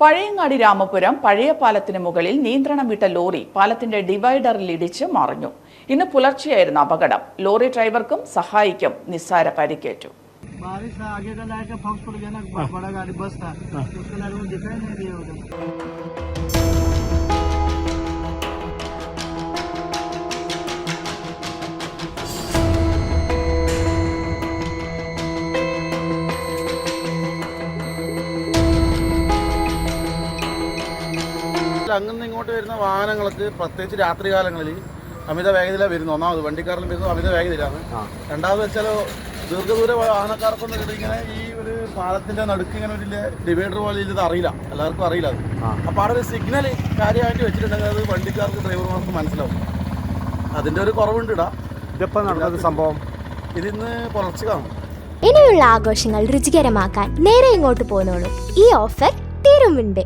പഴയങ്ങാടി രാമപുരം പഴയ പാലത്തിന് മുകളിൽ നിയന്ത്രണം വിട്ട ലോറി പാലത്തിന്റെ ഡിവൈഡറിൽ ഇടിച്ച് മറിഞ്ഞു ഇന്ന് പുലർച്ചെയായിരുന്നു അപകടം ലോറി ഡ്രൈവർക്കും സഹായിക്കും നിസ്സാര പരിക്കേറ്റു बारिश था आगे का लाइट का फॉक्स पड़ गया ना बड़ा गाड़ी बस था उसके लाइट में दिखाई नहीं दिया അങ്ങനെ ഇങ്ങോട്ട് വരുന്ന വാഹനങ്ങൾക്ക് പ്രത്യേകിച്ച് രാത്രികാലങ്ങളിൽ അമിത വേഗതയിലാണ് വരുന്നത്. ഒന്നാമത് വണ്ടിക്കാരിലും വരുന്നത് അമിത വേഗതയിലാണ്. രണ്ടാമത് വെച്ചാൽ ദീർഘദൂര വാഹനക്കാർക്കൊന്നും ഇങ്ങനെ ഈ ഒരു പാലത്തിന്റെ നടുക്ക് ഇങ്ങനെ ഒരു ഡിവൈഡർ പോലെ ഇത് അറിയില്ല എല്ലാവർക്കും അറിയില്ല. അത് അപ്പോൾ അവിടെ ഒരു സിഗ്നൽ കാര്യമായിട്ട് വെച്ചിട്ടുണ്ടെങ്കിൽ അത് വണ്ടിക്കാർക്ക് ഡ്രൈവർമാർക്ക് മനസ്സിലാവും. അതിന്റെ ഒരു കുറവുണ്ട് ഇടാ ഇതെപ്പോൾ നടന്നത് സംഭവം? ഇതിന്ന് പുലർച്ചെ കാണും. ഇനിയുള്ള ആഘോഷങ്ങൾ രുചികരമാക്കാൻ നേരെ ഇങ്ങോട്ട് പോന്നോളൂ. ഈ ഓഫർ തീരുമുണ്ട്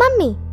മമ്മി